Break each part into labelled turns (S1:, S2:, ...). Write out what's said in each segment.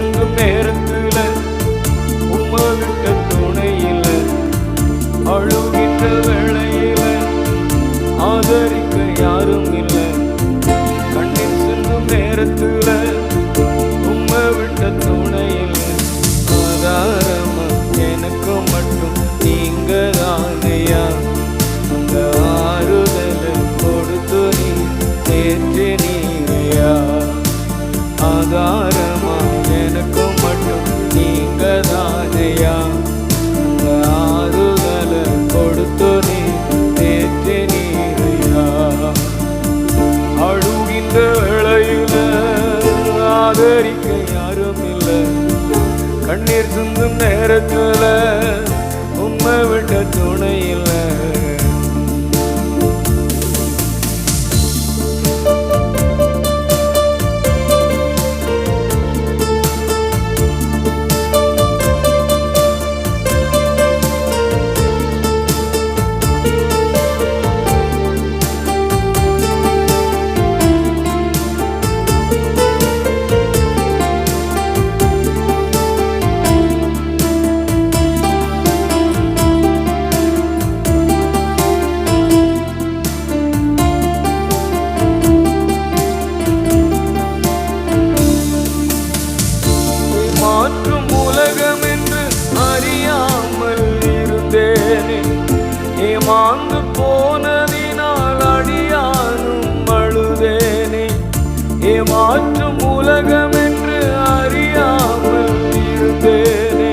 S1: நடுங்கும் நேரத்துல உம்மகிட்ட துணையில அழு மாந்து போனதினால் அடியானும் அழுதேனே. ஏமாற்றும் உலகம் என்று அறியாமல் இருந்தேனே.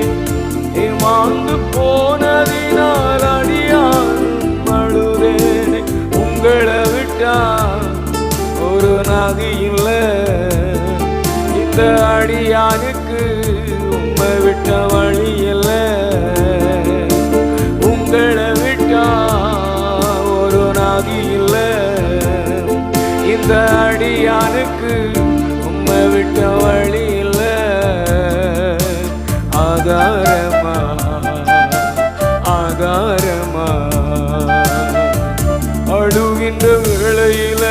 S1: ஏமாந்து போனதினால் அடியானும் அழுதேனே. உங்களை விட்டா ஒரு நதி இல்லை. இந்த எனக்கு உம்மை விட்ட வழி இல்லை ஆதாரமா ஆதாரமா அழுகின்ற வேளையில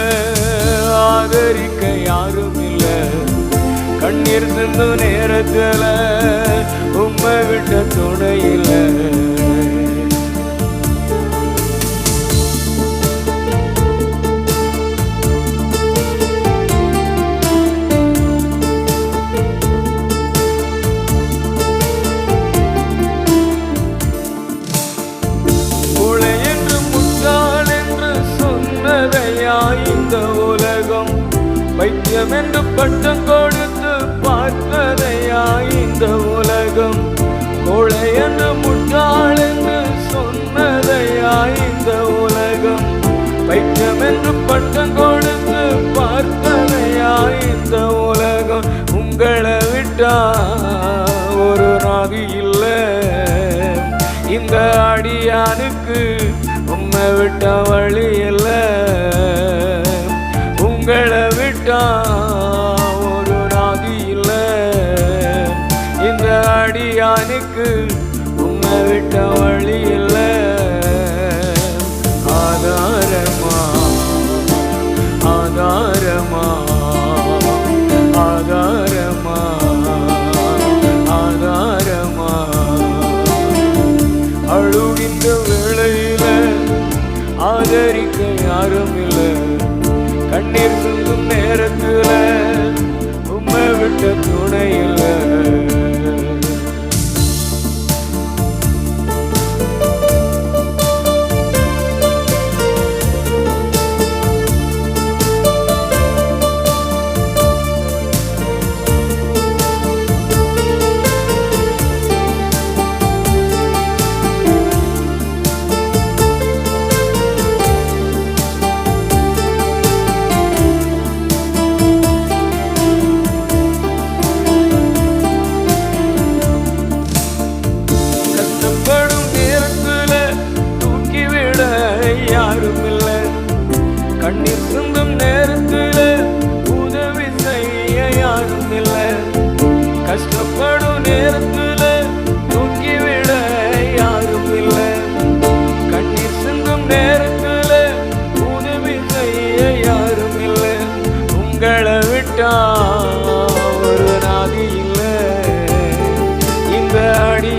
S1: ஆதரிக்க யாரும் இல்லை. கண்ணீர் சிந்து நேரத்தில் பைத்தியம் என்று பட்டம் கொடுத்து பார்த்ததையா இந்த உலகம்? கொலை என்று முட்டாள் என்று சொன்னதையா இந்த உலகம்? பைத்தியம் என்று பட்டம் கொடுத்து பார்த்ததையா இந்த உலகம்? உங்களை விட்டா ஒரு நாதி இல்லை. இந்த அடியானுக்கு உம்மை விட்ட வழி இல்லை. உங்களை விட்டா எனக்கு உன்னை விட்ட வழி இல்லை. ஆதாரமா? ஆதாரமா?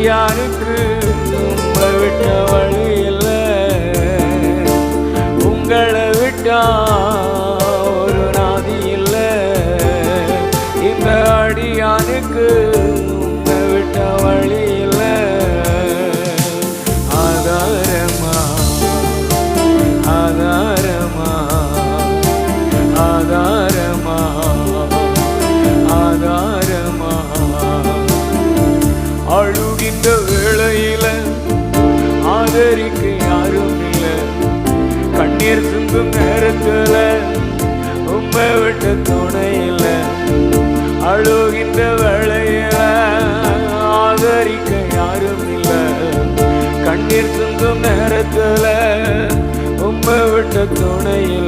S1: யாருக்கு விட்டோ அழுகின்ற வேளையில ஆதரிக்க யாரும் இல்லை கண்ணீர் சிந்தும் நேரத்துல உம்மை விட்ட துணையில்